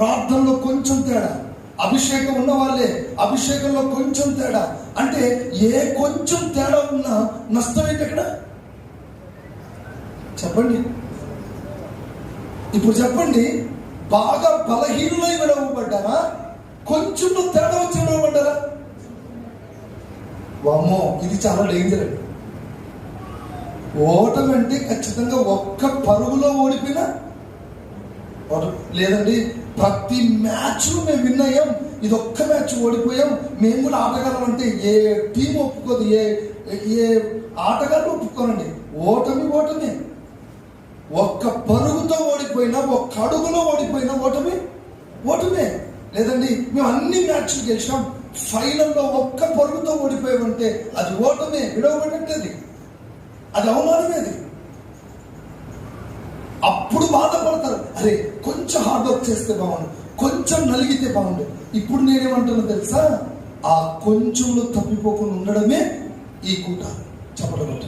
ప్రార్థనలో కొంచెం తేడా. అభిషేకం ఉన్న వాళ్ళే అభిషేకంలో కొంచెం తేడా. అంటే ఏ కొంచెం తేడా ఉన్నా నష్టం ఏంటి అక్కడ చెప్పండి. ఇప్పుడు చెప్పండి బాగా బలహీనమై విడవబడ్డారా కొంచెం తేడా వచ్చి విడవబడ్డారా అమ్మో ఇది చాలా డేంజర్ అండి. ఓటమంటే అంటే ఖచ్చితంగా ఒక్క పరుగులో ఓడిపోయినా లేదండి ప్రతి మ్యాచ్ మేము విన్ అయ్యాం. ఇది ఒక్క మ్యాచ్ ఓడిపోయాం. మేము కూడా ఆటగాళ్ళం అంటే ఏ టీం ఒప్పుకోదు ఏ ఏ ఆటగాళ్ళు ఒప్పుకోనండి. ఓటమి ఓటమి. ఒక్క పరుగుతో ఓడిపోయినా ఒక్క అడుగులో ఓడిపోయినా ఓటమి ఓటమే. లేదండి మేము అన్ని మ్యాచ్లు గెలిచినాం. ఫైనల్లో ఒక్క పరుగుతో ఓడిపోయామంటే అది ఓటమే. విడవబడినట్టేది. అది అవమానమేది. అప్పుడు బాధపడతారు. అరే కొంచెం హార్డ్ వర్క్ చేస్తే బాగుండు. కొంచెం నలిగితే బాగుండు. ఇప్పుడు నేనేమంటున్నా తెలుసా? ఆ కొంచెంలో తప్పిపోకుండా ఉండడమే ఈ కూట. చెప్పడం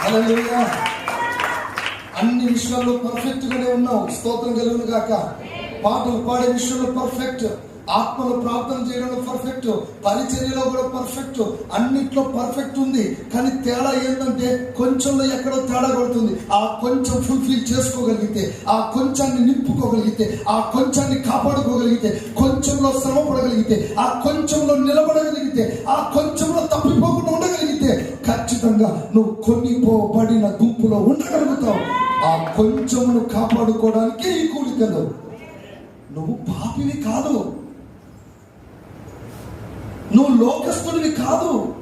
హల్లెలూయా అన్ని విషయాల్లో పర్ఫెక్ట్గానే ఉన్నావు. స్తోత్రం కలుగును కాక పాటలు పాడే విషయంలో పర్ఫెక్ట్ ఆత్మలో ప్రార్థన చేయడంలో పర్ఫెక్ట్ పరిచర్యలో కూడా పర్ఫెక్ట్ అన్నిట్లో పర్ఫెక్ట్ ఉంది. కానీ తేడా ఏంటంటే కొంచెంలో ఎక్కడో తేడా కొడుతుంది. ఆ కొంచెం ఫుల్ఫిల్ చేసుకోగలిగితే ఆ కొంచాన్ని నింపుకోగలిగితే ఆ కొంచాన్ని కాపాడుకోగలిగితే కొంచెంలో శ్రమ పడగలిగితే ఆ కొంచెంలో నిలబడగలిగితే ఆ కొంచెంలో తప్పిపోకుండా ఉండగలిగితే ఖచ్చితంగా నువ్వు కొనిపోబడిన గుంపులో ఉండగలుగుతావు. ఆ కొంచెమును కాపాడుకోవడానికే ఈ కూడికలు నువ్వు పాపివి కాదు. నువ్వు లోకస్తుడివి కాదు.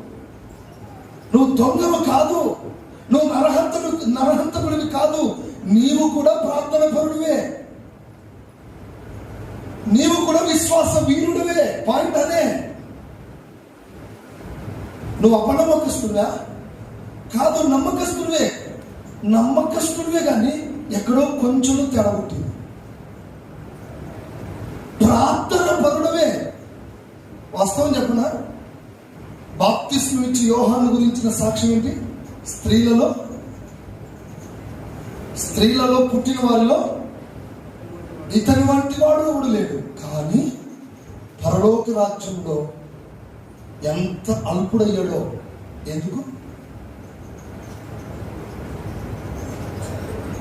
నువ్వు దొంగవు కాదు. నువ్వు నరహంతడు నరహంతకుడివి కాదు. నీవు కూడా ప్రార్థన పరుడివే. నీవు కూడా విశ్వాస వీరుడివే. పాయింట్ అదే. నువ్వు అపనమ్మకస్తుడివా? కాదు నమ్మకస్తుడివే. నమ్మకస్తుడివే కానీ ఎక్కడో కొంచెం తేడా పుట్టింది. ప్రార్థన వాస్తవం చెప్పనా? బాప్తిస్ము ఇచ్చి యోహాను గురించిన సాక్ష్యం ఏంటి? స్త్రీలలో స్త్రీలలో పుట్టిన వారిలో ఇతని వంటి వాడు ఎవడు లేడు. కానీ పరలోక రాజ్యంలో ఎంత అల్పుడయ్యాడో. ఎందుకు?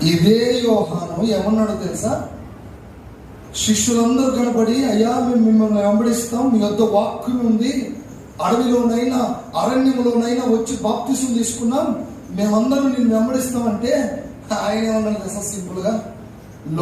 ఇదే యోహాను ఏమన్నాడో తెలుసా? శిష్యులందరూ కనబడి అయ్యా మేము మిమ్మల్ని వెంబడిస్తాం. మీ వద్ద వాక్యం ఉంది అడవిలోనైనా అరణ్యంలోనైనా వచ్చి బాప్తిసం తీసుకున్నాం. మేమందరం నిన్ను వెంబడిస్తామంటే ఆయన ఏమన్నా సింపుల్గా?